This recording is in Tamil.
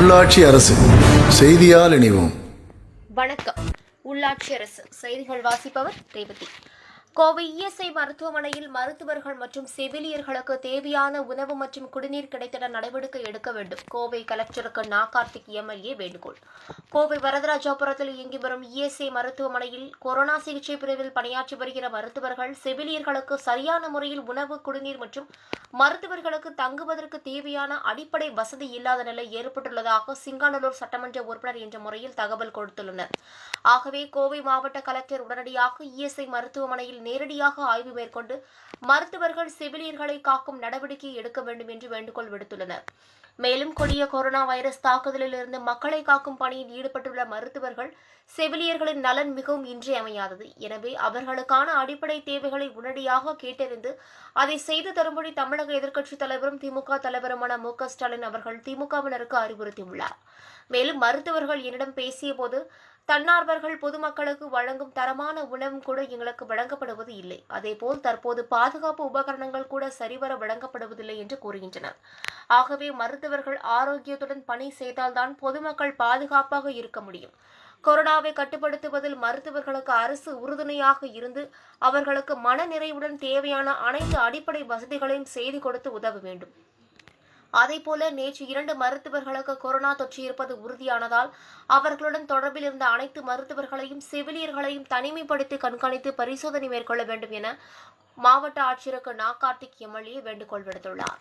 உள்ளாட்சி அரசு செய்தியால் இணைவோம். வணக்கம். உள்ளாட்சி அரசு செய்திகள் வாசிப்பவர் ரேவதி. கோவை இஎஸ்ஐ மருத்துவமனையில் மருத்துவர்கள் மற்றும் செவிலியர்களுக்கு தேவையான உணவு மற்றும் குடிநீர் கிடைத்திட நடவடிக்கை எடுக்க வேண்டும். கோவை கலெக்டருக்கு நா. கார்த்திக் எம்எல்ஏ வேண்டுகோள். கோவை வரதராஜாபுரத்தில் இயங்கி வரும் இஎஸ்ஐ மருத்துவமனையில் கொரோனா சிகிச்சை பிரிவில் பணியாற்றி வருகிற மருத்துவர்கள் செவிலியர்களுக்கு சரியான முறையில் உணவு குடிநீர் மற்றும் மருத்துவர்களுக்கு தங்குவதற்கு தேவையான அடிப்படை வசதி இல்லாத நிலை ஏற்பட்டுள்ளதாக சிங்காநல்லூர் சட்டமன்ற உறுப்பினர் என்ற முறையில் தகவல் கொடுத்துள்ளனர். ஆகவே கோவை மாவட்ட கலெக்டர் உடனடியாக இஎஸ்ஐ மருத்துவமனையில் நேரடியாக ஆய்வு மேற்கொண்டு மருத்துவர்கள் செவிலியர்களை காக்கும் நடவடிக்கை எடுக்க வேண்டும் என்று வேண்டுகோள் விடுத்துள்ளனர். மேலும் கொடிய கொரோனா வைரஸ் தாக்குதலில் இருந்து மக்களை காக்கும் பணியில் ஈடுபட்டுள்ள மருத்துவர்கள் செவிலியர்களின் நலன் மிகவும் இன்றியமையாதது. எனவே அவர்களுக்கான அடிப்படை தேவைகளை உடனடியாக கேட்டறிந்து அதை செய்து தரும்படி தமிழக எதிர்க்கட்சித் தலைவரும் திமுக தலைவருமான மு க ஸ்டாலின் அவர்கள் திமுகவினருக்கு அறிவுறுத்தியுள்ளார். மேலும் மருத்துவர்கள் என்னிடம் பேசியபோது தன்னார்வர்கள் பொதுமக்களுக்கு வழங்கும் தரமான உணவும் கூட எங்களுக்கு வழங்கப்படுவது இல்லை. அதேபோல் தற்போது பாதுகாப்பு உபகரணங்கள் கூட சரிவர வழங்கப்படுவதில்லை என்று கூறுகின்றனர். ஆகவே மருத்துவர்கள் ஆரோக்கியத்துடன் பணி செய்தால்தான் பொதுமக்கள் பாதுகாப்பாக இருக்க முடியும். கொரோனாவை கட்டுப்படுத்துவதில் மருத்துவர்களுக்கு அரசு உறுதுணையாக இருந்து அவர்களுக்கு மனநிறைவுடன் தேவையான அனைத்து அடிப்படை வசதிகளையும் செய்து கொடுத்து உதவ வேண்டும். அதேபோல நேற்று இரண்டு மருத்துவர்களுக்கு கொரோனா தொற்று இருப்பது உறுதியானதால் அவர்களுடன் தொடர்பில் இருந்த அனைத்து மருத்துவர்களையும் செவிலியர்களையும் தனிமைப்படுத்தி கண்காணித்து பரிசோதனை மேற்கொள்ள வேண்டும் என மாவட்ட ஆட்சியருக்கு நா கார்த்திக் எம்எல்ஏ வேண்டுகோள் விடுத்துள்ளார்.